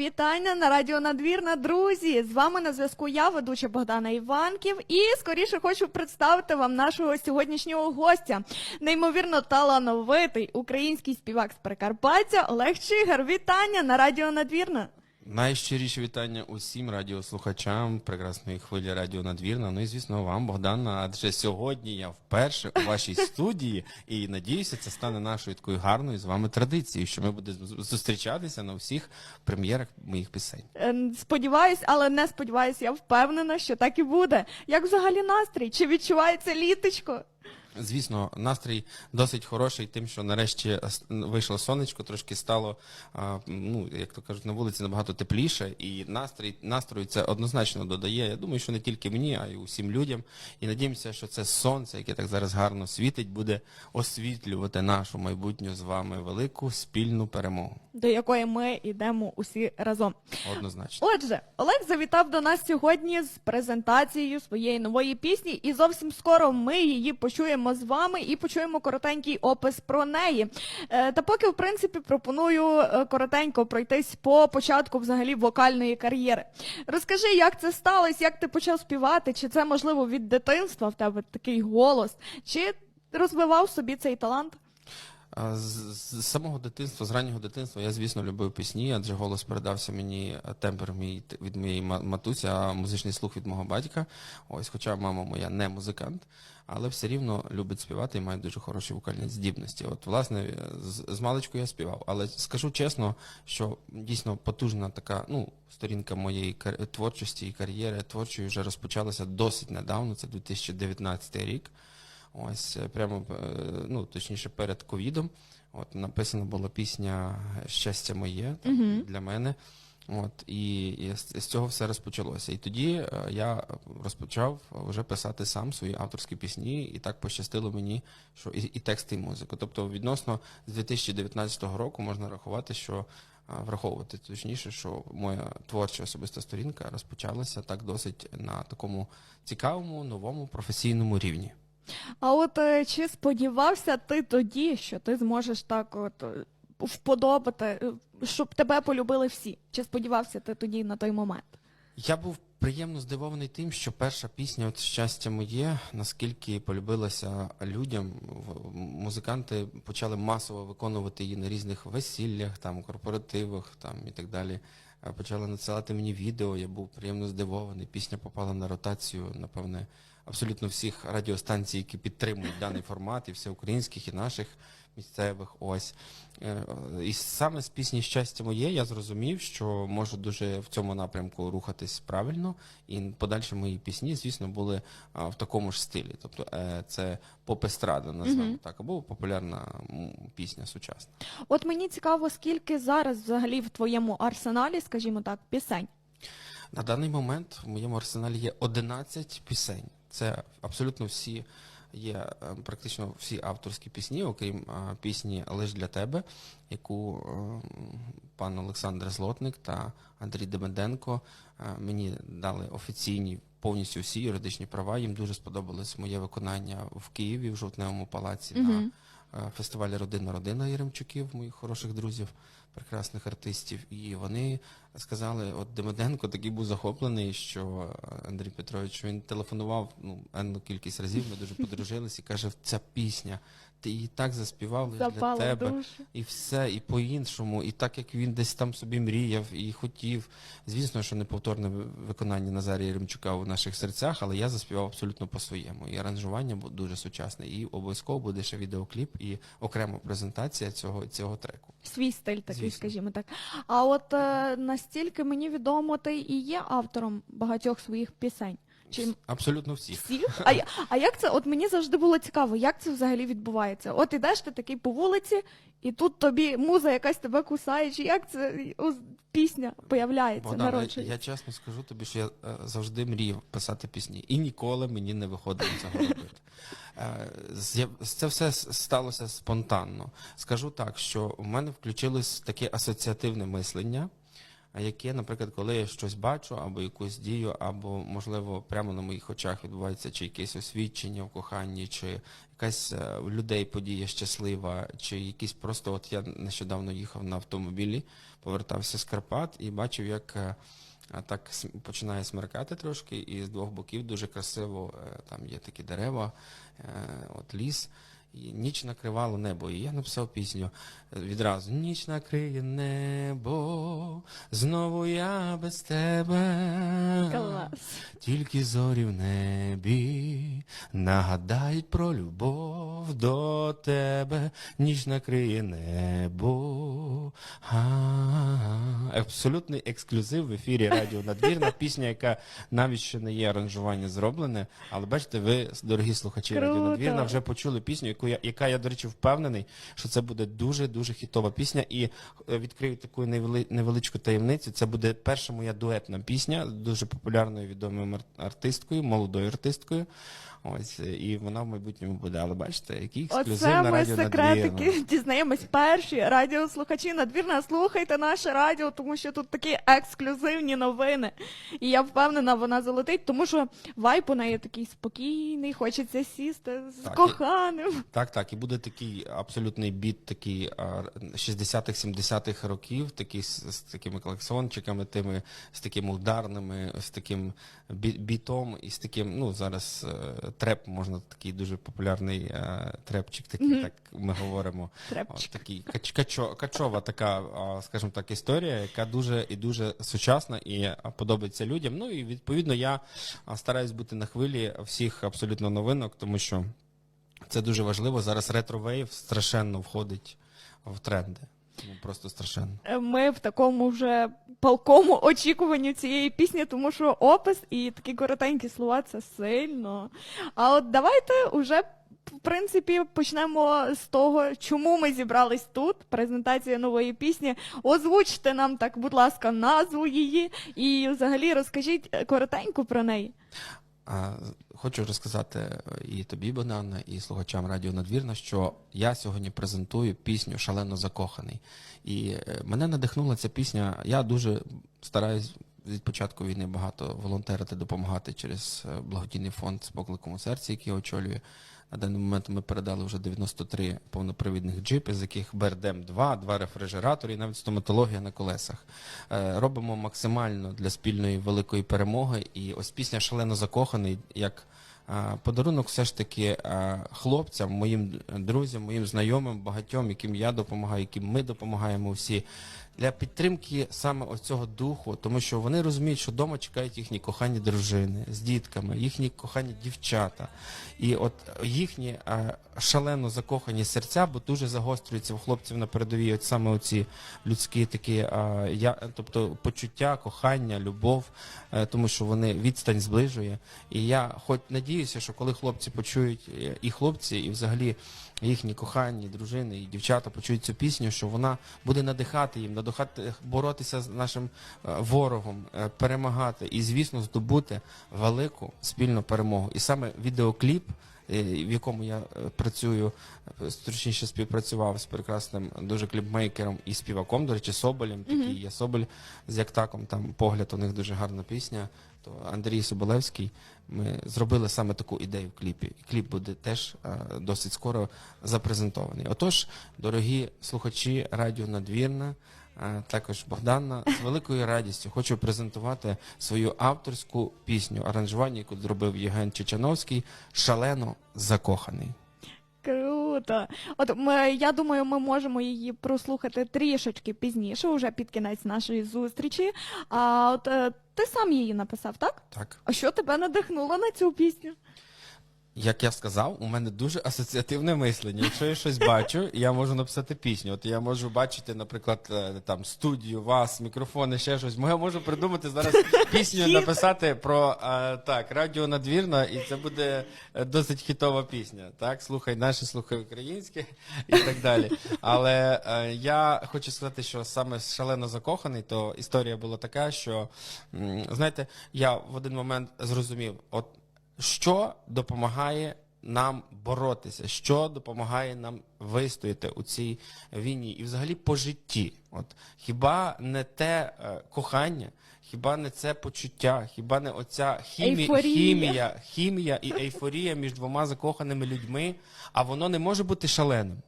Вітання на радіо Надвірна, друзі! З вами на зв'язку я, ведуча Богдана Іванків, і скоріше хочу представити вам нашого сьогоднішнього гостя, неймовірно талановитий український співак з Прикарпаття Олег Чигар. Вітання на радіо Надвірна. Найщиріші вітання усім радіослухачам прекрасної хвилі Радіо Надвірна. Ну і звісно вам, Богдана. Адже сьогодні я вперше у вашій студії і надіюся, це стане нашою такою гарною з вами традицією, що ми будемо зустрічатися на всіх прем'єрах моїх пісень. Е, Сподіваюсь, але не сподіваюсь, я впевнена, що так і буде. Як взагалі настрій? Чи відчувається літочко? Звісно, настрій досить хороший, тим, що нарешті вийшло сонечко, трошки стало, ну як то кажуть, на вулиці набагато тепліше, і настрій настрою це однозначно додає. Я думаю, що не тільки мені, а й усім людям. І надіємося, що це сонце, яке так зараз гарно світить, буде освітлювати нашу майбутню з вами велику спільну перемогу. До якої ми йдемо усі разом. Однозначно. Отже, Олег завітав до нас сьогодні з презентацією своєї нової пісні, і зовсім скоро ми її почуємо з вами і почуємо коротенький опис про неї. Е, та поки, в принципі, пропоную е, коротенько пройтись по початку взагалі вокальної кар'єри. Розкажи, як це сталося, як ти почав співати, чи це можливо від дитинства в тебе такий голос, чи розвивав собі цей талант? З, самого дитинства, з раннього дитинства, я, звісно, любив пісні, адже голос передався мені е, тембр мій від моєї ма- матусі, а музичний слух від мого батька. Ось, хоча мама моя не музикант, але все рівно любить співати і має дуже хороші вокальні здібності. От, власне, е, з, з маличку я співав. Але скажу чесно, що дійсно потужна така, ну, сторінка моєї творчості і кар'єри творчої вже розпочалася досить недавно, це 2019 рік. Ось е, прямо е, ну точніше перед ковідом. От написана була пісня Щастя моє там, для мене. От і, і з, з цього все розпочалося. І тоді е, я розпочав вже писати сам свої авторські пісні, і так пощастило мені, що і, і тексти, і музику. Тобто, відносно з 2019 року можна рахувати, що враховувати точніше, що моя творча особиста сторінка розпочалася так досить на такому цікавому, новому професійному рівні. А от е, чи сподівався ти тоді, що ти зможеш так от е, вподобати, е, щоб тебе полюбили всі? Чи сподівався ти тоді на той момент? Я був приємно здивований тим, що перша пісня от щастя моє, наскільки полюбилася людям. Музиканти почали масово виконувати її на різних весіллях, там корпоративах, там і так далі. Почали надсилати мені відео. Я був приємно здивований. Пісня попала на ротацію, напевне, абсолютно всіх радіостанцій, які підтримують даний формат, і всеукраїнських, і наших місцевих. Ось. Е, І саме з пісні Щастя моє я зрозумів, що можу дуже в цьому напрямку рухатись правильно, і подальші мої пісні, звісно, були в такому ж стилі. Тобто е, це поп-естрада, назвемо так, або популярна пісня сучасна. От мені цікаво, скільки зараз взагалі в твоєму арсеналі, скажімо так, пісень. На даний момент в моєму арсеналі є 11 пісень. Це абсолютно всі є е, практично всі авторські пісні, окрім е, пісні Лиш для тебе, яку е, пан Олександр Злотник та Андрій Демеденко мені дали офіційні повністю всі юридичні права. Їм дуже сподобалось моє виконання в Києві в Жовтневому палаці на е, фестивалі Родина Родина Єремчуків, моїх хороших друзів, прекрасних артистів. І вони сказали, от Демиденко такий був захоплений, що е, Андрій Петрович він телефонував ну, енну кількість разів, ми дуже подружились і каже, ця пісня, ти її так заспівав лиш для тебе. душу. І все, і по-іншому, і так як він десь там собі мріяв і хотів. Звісно, що неповторне виконання Назарія Єремчука у наших серцях, але я заспівав абсолютно по-своєму. І аранжування дуже сучасне. І обов'язково буде ще відеокліп і окрема презентація цього, цього треку. Свій стиль такий, Звісно. скажімо так. А от е, настільки мені відомо, ти і є автором багатьох своїх пісень. Чи Абсолютно всіх. всіх? А, я- а як це? От мені завжди було цікаво, як це взагалі відбувається? От ідеш ти такий по вулиці, і тут тобі муза якась тебе кусає, чи як це о, пісня появляється, Богдан, я, народжується? я чесно скажу тобі, що я е, завжди мріяв писати пісні, і ніколи мені не виходило цього робити. Е, Це все сталося спонтанно. Скажу так, що в мене включилось таке асоціативне мислення. Яке, наприклад, коли я щось бачу, або якусь дію, або, можливо, прямо на моїх очах відбувається чи якесь освідчення в коханні, чи якась е, в людей подія щаслива, чи якісь просто, от я нещодавно їхав на автомобілі, повертався з Карпат і бачив, як. е, а так починає смеркати трошки, і з двох боків дуже красиво е, там є такі дерева, е, от ліс. Ніч накривало небо. І я написав пісню відразу. Ніч накриє небо, знову я без тебе. Клас. Тільки зорі в небі нагадають про любов до тебе, ніч накриє небо. А-а-а. Абсолютний ексклюзив в ефірі Радіо Надвірна. Пісня, яка навіть ще не є аранжування зроблене. Але бачите, ви, дорогі слухачі Радіо Надвірна, вже почули пісню, яку я, яка я, до речі, впевнений, що це буде дуже дуже хітова пісня. І е, відкрию таку невели, невеличку таємницю. Це буде перша моя дуетна пісня, дуже популярною відомою ар- артисткою, молодою артисткою. Ось і вона в майбутньому буде. Але бачите, який ексклюзив Оце на ми радіо Надвірна. секретики дізнаємось перші. Радіослухачі надвірна, слухайте наше радіо, тому що тут такі ексклюзивні новини. І я впевнена, вона залетить, тому що вайп у неї такий спокійний, хочеться сісти з Так, і- коханим. Так, так, і буде такий абсолютний біт, такий а, 60-х, 70-х років, такий з, з такими клаксончиками, тими, з такими ударними, з таким бі- бітом і з таким, ну зараз е, треп, можна такий дуже популярний е, трепчик, такий, Мгм. так ми говоримо. Трепчик. такий кач, качо, качова така, скажімо так, історія, яка дуже і дуже сучасна і подобається людям. Ну і відповідно я стараюсь бути на хвилі всіх абсолютно новинок, тому що це дуже важливо. Зараз ретро-вейв страшенно входить в тренди. Ну, просто страшенно. Е, Ми в такому вже палкому очікуванні цієї пісні, тому що опис і такі коротенькі слова це сильно. А от давайте уже. В принципі, почнемо з того, чому ми зібрались тут. Презентація нової пісні. Озвучте нам так, будь ласка, назву її і взагалі розкажіть е, коротенько про неї. Хочу розказати е, і тобі, Богдана, і слухачам Радіо Надвірна, що я сьогодні презентую пісню Шалено закоханий. І е, мене надихнула ця пісня. Я дуже стараюсь від початку війни багато волонтерити, допомагати через е, благодійний фонд з покликом у серці, який я очолюю. На даний момент ми передали вже 93 повнопривідних джипи, з яких БРДМ 2, два рефрижератори і навіть стоматологія на колесах. Е, Робимо максимально для спільної великої перемоги. І ось пісня Шалено закоханий як е, подарунок все ж таки е, хлопцям, моїм друзям, моїм знайомим, багатьом, яким я допомагаю, яким ми допомагаємо всі. Для підтримки саме ось цього духу, тому що вони розуміють, що вдома чекають їхні кохані дружини з дітками, їхні кохані дівчата. І от їхні е, шалено закохані серця, бо дуже загострюються в хлопців на передовій, от саме оці людські такі, е, я, тобто почуття, кохання, любов, е, тому що вони відстань зближує. І я хоч надіюся, що коли хлопці почують, і хлопці, і взагалі їхні кохані дружини і дівчата почують цю пісню, що вона буде надихати їм, надихати боротися з нашим е, ворогом, е, перемагати і, звісно, здобути велику спільну перемогу. І саме відеокліп, е, в якому я працюю, точніше співпрацював з прекрасним дуже кліпмейкером і співаком, до речі, Соболем. Такий є Соболь з Яктаком. Там погляд у них дуже гарна пісня. То Андрій Соболевський. Ми зробили саме таку ідею в кліпі. І кліп буде теж досить скоро запрезентований. Отож, дорогі слухачі Радіо Надвірна, також Богдана, з великою радістю хочу презентувати свою авторську пісню, аранжування, яку зробив Євген Чечановський, шалено закоханий. Круто. От ми, я думаю, ми можемо її прослухати трішечки пізніше, уже під кінець нашої зустрічі. А от е, ти сам її написав, так? Так. А що тебе надихнуло на цю пісню? Як я сказав, у мене дуже асоціативне мислення. Якщо я щось бачу, я можу написати пісню. От я можу бачити, наприклад, е, там студію, вас, мікрофони, ще щось. Я можу придумати зараз пісню написати про е, так, радіо надвірна, і це буде е, досить хітова пісня. Так, слухай наше, слухай українське і так далі. Але я хочу сказати, що саме шалено закоханий, то історія була така, що знаєте, я в один момент зрозумів, от що допомагає нам боротися, що допомагає нам вистояти у цій війні і взагалі по житті. От хіба не те е, кохання, хіба не це почуття, хіба не оця хімі... Хімія, хімія і ейфорія між двома закоханими людьми, а воно не може бути шаленим.